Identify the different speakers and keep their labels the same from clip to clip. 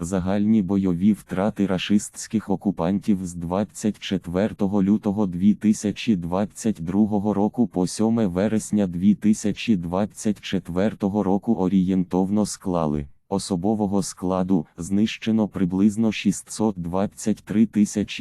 Speaker 1: Загальні бойові втрати рашистських окупантів з 24 лютого 2022 року по 7 вересня 2024 року орієнтовно склали. Особового складу знищено приблизно 623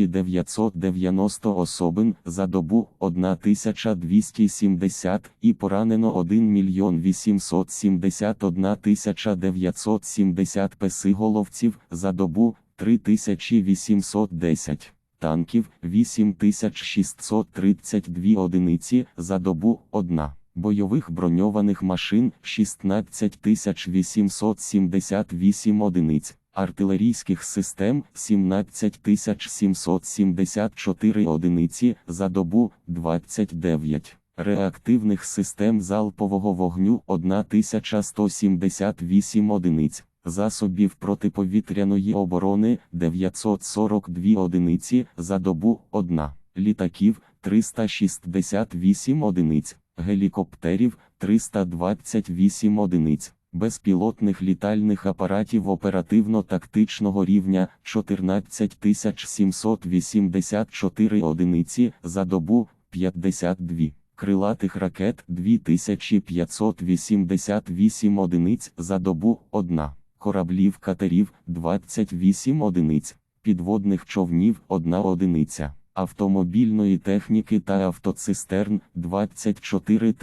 Speaker 1: 990 особин за добу 1270 і поранено 1 мільйон 871 970 песиголовців за добу 3810 танків 8632 одиниці за добу 1 бойових броньованих машин 16878 одиниць, артилерійських систем 17774 одиниці за добу 29, реактивних систем залпового вогню 1178 одиниць. Засобів протиповітряної оборони 942 одиниці за добу 1, літаків 368 одиниць, гелікоптерів 328 одиниць, безпілотних літальних апаратів оперативно-тактичного рівня 14784 одиниці за добу 52. Крилатих ракет 2588 одиниць за добу 1, кораблів катерів 28 одиниць, підводних човнів 1 одиниця автомобільної техніки та автоцистерн 24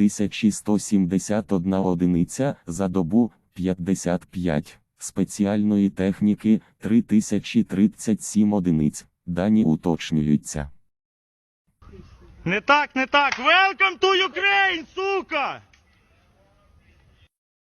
Speaker 1: 171 одиниця за добу 55, спеціальної техніки 3037 одиниць. Дані уточнюються.
Speaker 2: Не так, не так. Welcome to Ukraine!